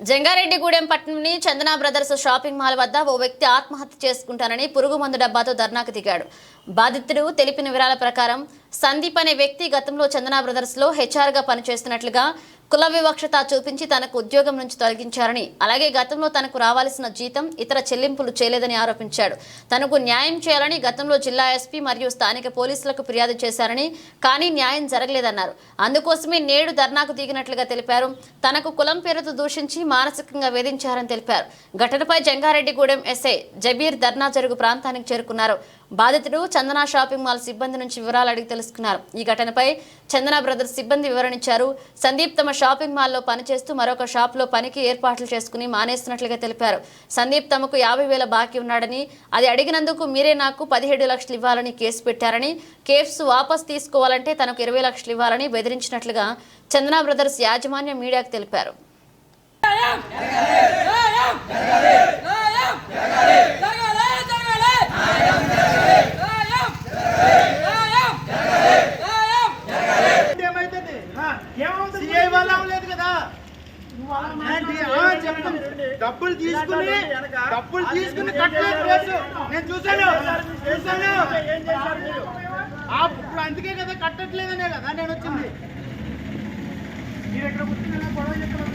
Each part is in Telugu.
జంగారెడ్డిగూడెం పట్టణంని చందన బ్రదర్స్ షాపింగ్ మాల్ వద్ద ఓ వ్యక్తి ఆత్మహత్య చేసుకుంటానని పురుగు మందు డబ్బాతో ధర్నాకు దిగాడు. బాధితుడు తెలిపిన వివరాల ప్రకారం సందీప్ అనే వ్యక్తి గతంలో చందన బ్రదర్స్లో హెచ్ఆర్గా పనిచేస్తున్నట్లుగా కుల వివక్షత చూపించి తనకు ఉద్యోగం నుంచి తొలగించారని అలాగే గతంలో తనకు రావాల్సిన జీతం ఇతర చెల్లింపులు చేయలేదని ఆరోపించాడు. తనకు న్యాయం చేయాలని గతంలో జిల్లా ఎస్పీ మరియు స్థానిక పోలీసులకు ఫిర్యాదు చేశారని కానీ న్యాయం జరగలేదన్నారు. అందుకోసమే నేడు ధర్నాకు దిగినట్లుగా తెలిపారు. తనకు కులం పేరుతో దూషించి మానసికంగా వేధించారని తెలిపారు. ఘటనపై జంగారెడ్డిగూడెం ఎస్ఐ జబీర్ ధర్నా జరుగు ప్రాంతానికి చేరుకున్నారు. బాధితుడు చందన షాపింగ్ మాల్ సిబ్బంది నుంచి వివరాలు అడిగి తెలుసుకున్నారు ఈ ఘటనపై చందన బ్రదర్స్ సిబ్బంది వివరణించారు సందీప్ తమ షాపింగ్ మాల్లో పనిచేస్తూ మరొక షాప్లో పనికి ఏర్పాట్లు చేసుకుని మానేస్తున్నట్లుగా తెలిపారు సందీప్ తమకు యాభై వేల బాకీ ఉన్నాడని అది అడిగినందుకు మీరే నాకు పదిహేడు లక్షలు ఇవ్వాలని కేసు పెట్టారని కేఫ్స్ వాపస్ తీసుకోవాలంటే తనకు ఇరవై లక్షలు ఇవ్వాలని బెదిరించినట్లుగా చందన బ్రదర్స్ యాజమాన్యం మీడియాకు తెలిపారు ఏమైతుంది సిఐ వల్ల అవ్వలేదు కదా ఏంటి? ఆ, చెప్పు. డబ్బులు తీసుకుని డబ్బులు తీసుకుని కట్టలేదు రోజు నేను చూశాను. చూశాను. ఆ, ఇప్పుడు అందుకే కదా కట్టట్లేదనే కదా నేను వచ్చింది. మీరు ఎక్కడ కూర్చున్నా గొడవ చెప్పడం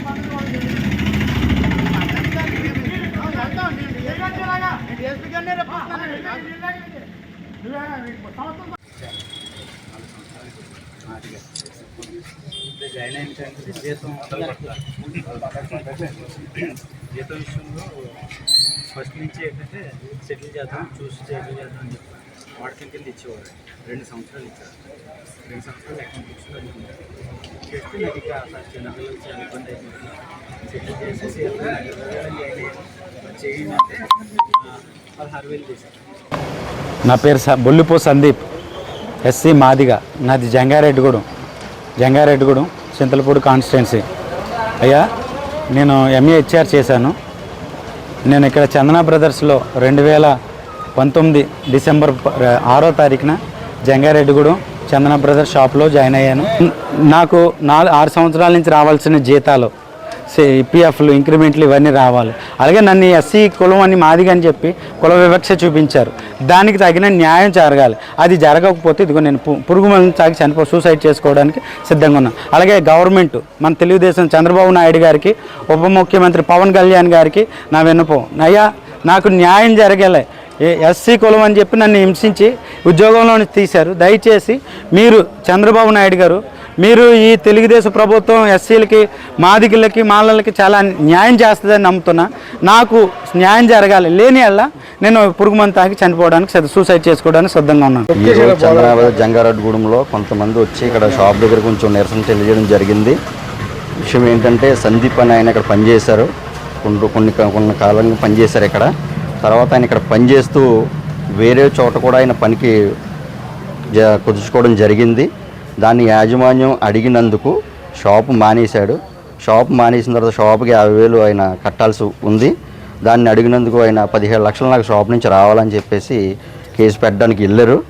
జాయిన్ అయిన జీతం జీతం విషయంలో ఫస్ట్ నుంచి ఏంటంటే సెటిల్ చేద్దాం చూసి సెటిల్ చేద్దాం అని చెప్పి. వాడికి కింద ఇచ్చేవారు. రెండు సంవత్సరాలు ఇచ్చారు. రెండు సంవత్సరాలు అకౌంట్ బుక్స్లో చేస్తే నాకు ఇక అసలు చిన్నపిల్లలు చాలా ఇబ్బంది అయిపోతుంది సెటిల్ చేసేసి జాయిన్ చేయండి అంటే పదహారు వేలు చేశారు. నా పేరు స బొల్లిపో సందీప్. ఎస్సీ మాదిగా. నాది జంగారెడ్డిగూడెం. జంగారెడ్డిగూడెం చింతలపూడి కాన్స్టిట్యున్సీ. అయ్యా నేను ఎంఏ హెచ్ఆర్ చేశాను. నేను ఇక్కడ చందన బ్రదర్స్లో రెండు వేల పంతొమ్మిది డిసెంబర్ ఆరో తారీఖున జంగారెడ్డిగూడెం చందన బ్రదర్స్ షాప్లో జాయిన్ అయ్యాను. నాకు నాలుగు ఆరు సంవత్సరాల నుంచి రావాల్సిన జీతాలు ఈపీఎఫ్లు ఇంక్రిమెంట్లు ఇవన్నీ రావాలి. అలాగే నన్ను ఎస్సీ కులం అని మాదిగా అని చెప్పి కుల వివక్ష చూపించారు. దానికి తగిన న్యాయం జరగాలి. అది జరగకపోతే ఇదిగో నేను పు- పురుగు మందు తాగి చనిపో సూసైడ్ చేసుకోవడానికి సిద్ధంగా ఉన్నాను అలాగే గవర్నమెంట్ మన తెలుగుదేశం చంద్రబాబు నాయుడు గారికి ఉప ముఖ్యమంత్రి పవన్ కళ్యాణ్ గారికి నా విన్నపం. అయ్యా నాకు న్యాయం జరగలే. ఏ- ఎస్సీ కులం అని చెప్పి నన్ను హింసించి ఉద్యోగంలో తీశారు. దయచేసి మీరు చంద్రబాబు నాయుడు గారు మీరు ఈ తెలుగుదేశం ప్రభుత్వం ఎస్సీలకి మాదిగులకి మాలలకి చాలా న్యాయం చేస్తుందని నమ్ముతున్నా. నాకు న్యాయం జరగాలి. లేని వల్ల నేను పురుగు మందు తాగి చనిపోవడానికి సూసైడ్ చేసుకోవడానికి సిద్ధంగా ఉన్నాను. ఈరోజు చంద్రబాబు జంగారెడ్డిగూడెంలో కొంతమంది వచ్చి ఇక్కడ షాప్ దగ్గర కొంచెం నిరసన తెలియజేయడం జరిగింది. విషయం ఏంటంటే సందీప్ అని ఆయన ఇక్కడ పనిచేశారు. కొన్ని కొన్ని కొన్ని కాలంగా పనిచేశారు ఇక్కడ. తర్వాత ఆయన ఇక్కడ పనిచేస్తూ వేరే చోట కూడా ఆయన పనికి జ- కుదుర్చుకోవడం జరిగింది. దాన్ని యాజమాన్యం అడిగినందుకు షాపు మానేశాడు. షాప్ మానేసిన తర్వాత షాప్కి యాభై వేలు ఆయన కట్టాల్సి ఉంది. దాన్ని అడిగినందుకు ఆయన పదిహేడు లక్షలు నాకు షాప్ నుంచి రావాలని చెప్పేసి కేసు పెట్టడానికి వెళ్ళారు.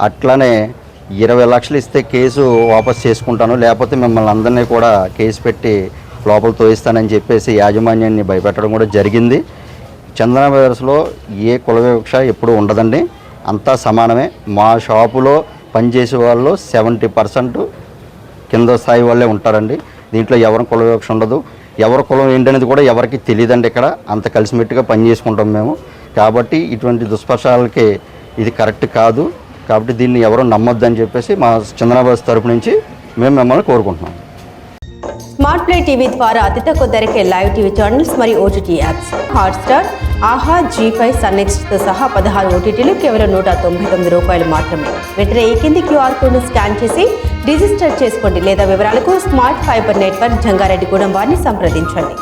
అట్లానే ఇరవై లక్షలు ఇస్తే కేసు వాపస్ చేసుకుంటాను లేకపోతే మిమ్మల్ని అందరినీ కూడా కేసు పెట్టి లోపల తోయిస్తానని చెప్పేసి యాజమాన్యాన్ని భయపెట్టడం కూడా జరిగింది. చందన బ్రదర్స్లో ఏ కుల వివక్ష ఎప్పుడూ ఉండదండి. అంతా సమానమే. మా షాపులో పనిచేసే వాళ్ళు సెవెంటీ పర్సెంట్ కింద స్థాయి వాళ్ళే ఉంటారండి. దీంట్లో ఎవరి కుల వివక్ష ఉండదు. ఎవరి కులం ఏంటనేది కూడా ఎవరికి తెలియదండి ఇక్కడ. అంత కలిసిమెట్టుగా పని చేసుకుంటాం మేము. కాబట్టి ఇటువంటి దుష్పర్శాలకి ఇది కరెక్ట్ కాదు. కాబట్టి దీన్ని ఎవరు నమ్మొద్దని చెప్పేసి మా చంద్రబాబు తరపు నుంచి మేము మిమ్మల్ని కోరుకుంటున్నాం. స్మార్ట్ ప్లే టీవీ ద్వారా అతి తక్కువ ధరకే లైవ్ టీవీ ఛానల్స్ మరియు OTT apps. Hotstar Aha Zee five సన్నెక్స్ట్తో సహా పదహారు ఓటీటీలు కేవలం నూట తొంభై తొమ్మిది రూపాయలు మాత్రమే. వెంటనే ఈ కింది క్యూఆర్ కోడ్ను స్కాన్ చేసి రిజిస్టర్ చేసుకోండి లేదా వివరాలకు స్మార్ట్ ఫైబర్ నెట్వర్క్ జంగారెడ్డిగూడెం వారిని సంప్రదించండి.